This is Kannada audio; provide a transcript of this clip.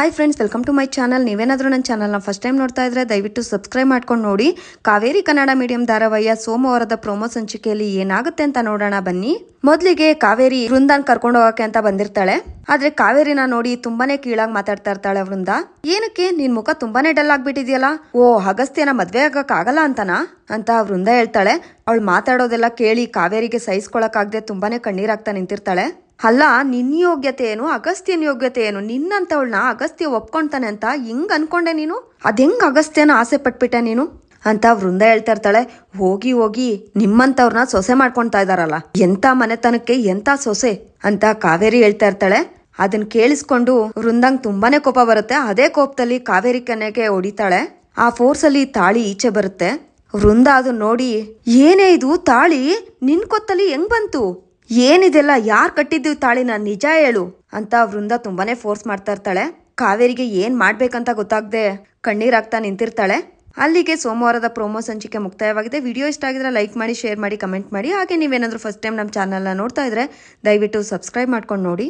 Hi friends welcome to my channel ನೀವೇನಾದರೂ ನನ್ನ ಚಾನಲ್ನ ಫಸ್ಟ್ ಟೈಮ್ ನೋಡ್ತಾ ಇದ್ರೆ ದಯವಿಟ್ಟು ಸಬ್ಸ್ಕ್ರೈಬ್ ಮಾಡ್ಕೊಂಡು ನೋಡಿ. ಕಾವೇರಿ ಕನ್ನಡ ಮೀಡಿಯಂ ಧಾರಾವಾಹಿಯ ಸೋಮವಾರದ ಪ್ರೊಮೋ ಸಂಚಿಕೆಯಲ್ಲಿ ಏನಾಗುತ್ತೆ ಅಂತ ನೋಡೋಣ, ಬನ್ನಿ. ಮೊದಲಿಗೆ ಕಾವೇರಿ ವೃಂದಾನ್ ಕರ್ಕೊಂಡು ಹೋಗಕ್ಕೆ ಅಂತ ಬಂದಿರ್ತಾಳೆ. ಆದ್ರೆ ಕಾವೇರಿನ ನೋಡಿ ತುಂಬಾನೇ ಕೀಳಾಗಿ ಮಾತಾಡ್ತಾ ಇರ್ತಾಳೆ ವೃಂದ. ಏನಕ್ಕೆ? ನಿನ್ ಮುಖ ತುಂಬಾನೇ ಡಲ್ ಆಗ್ಬಿಟ್ಟಿದ್ಯಲ್ಲ? ಓ, ಅಗಸ್ತ್ಯನ ಮದ್ವೆ ಆಗಕ್ ಆಗಲ್ಲ ಅಂತನಾ? ಅಂತ ವೃಂದ ಹೇಳ್ತಾಳೆ. ಅವಳು ಮಾತಾಡೋದೆಲ್ಲ ಕೇಳಿ ಕಾವೇರಿಗೆ ಸಹಿಸ್ಕೊಳಕ್ಕಾಗದೆ ತುಂಬಾನೇ ಕಣ್ಣೀರಾಗ್ತಾ ನಿಂತಿರ್ತಾಳೆ. ಅಲ್ಲ, ನಿನ್ನ ಯೋಗ್ಯತೆ ಏನು, ಅಗಸ್ತ್ಯನ ಯೋಗ್ಯತೆ ಏನು? ನಿನ್ನಂತವಳನ್ನ ಅಗಸ್ತ್ಯ ಒಪ್ಕೊಳ್ತಾನೆ ಅಂತ ಹಿಂಗ್ ಅನ್ಕೊಂಡೆ ನೀನು? ಅದೆಂಗ್ ಅಗಸ್ತ್ಯನ ಆಸೆ ಪಟ್ಬಿಟ್ಟೆ ನೀನು? ಅಂತ ವೃಂದ ಹೇಳ್ತಾ ಇರ್ತಾಳೆ. ಹೋಗಿ ಹೋಗಿ ನಿಮ್ಮಂಥವ್ರನ್ನ ಸೊಸೆ ಮಾಡ್ಕೊಳ್ತಾ ಇದ್ದಾರಲ್ಲ ಎಂತ ಮನೆತನಕ್ಕೆ ಎಂತ ಸೊಸೆ? ಅಂತ ಕಾವೇರಿ ಹೇಳ್ತಾ ಇರ್ತಾಳೆ. ಅದನ್ನ ಕೇಳಿಸ್ಕೊಂಡು ವೃಂದಂಗ್ ತುಂಬಾನೇ ಕೋಪ ಬರುತ್ತೆ. ಅದೇ ಕೋಪದಲ್ಲಿ ಕಾವೇರಿ ಕೆನೆಗೆ ಹೊಡಿತಾಳೆ. ಆ ಫೋರ್ಸ್ ಅಲ್ಲಿ ತಾಳಿ ಈಚೆ ಬರುತ್ತೆ. ವೃಂದ ಅದು ನೋಡಿ, ಏನೇ ಇದು ತಾಳಿ? ನಿನ್ ಕೊತ್ತಲ್ಲಿ ಹೆಂಗ್ ಬಂತು? ಏನಿದೆಲ್ಲ ಯಾರು ಕಟ್ಟಿದ್ದು ತಾಳಿನ ನಿಜ ಹೇಳು ಅಂತ ವೃಂದ ತುಂಬಾನೇ ಫೋರ್ಸ್ ಮಾಡ್ತಾ ಇರ್ತಾಳೆ. ಕಾವೇರಿಗೆ ಏನ್ ಮಾಡ್ಬೇಕಂತ ಗೊತ್ತಾಗದೆ ಕಣ್ಣೀರಾಗ್ತಾ ನಿಂತಿರ್ತಾಳೆ. ಅಲ್ಲಿಗೆ ಸೋಮವಾರದ ಪ್ರೋಮೋ ಸಂಚಿಕೆ ಮುಕ್ತಾಯವಾಗಿದೆ. ವಿಡಿಯೋ ಇಷ್ಟ ಆಗಿದ್ರೆ ಲೈಕ್ ಮಾಡಿ ಶೇರ್ ಮಾಡಿ ಕಮೆಂಟ್ ಮಾಡಿ. ಹಾಗೆ ನೀವೇನಾದರೂ ಫಸ್ಟ್ ಟೈಮ್ ನಮ್ಮ ಚಾನಲ್ನ ನೋಡ್ತಾ ಇದ್ರೆ ದಯವಿಟ್ಟು ಸಬ್ಸ್ಕ್ರೈಬ್ ಮಾಡ್ಕೊಂಡು ನೋಡಿ.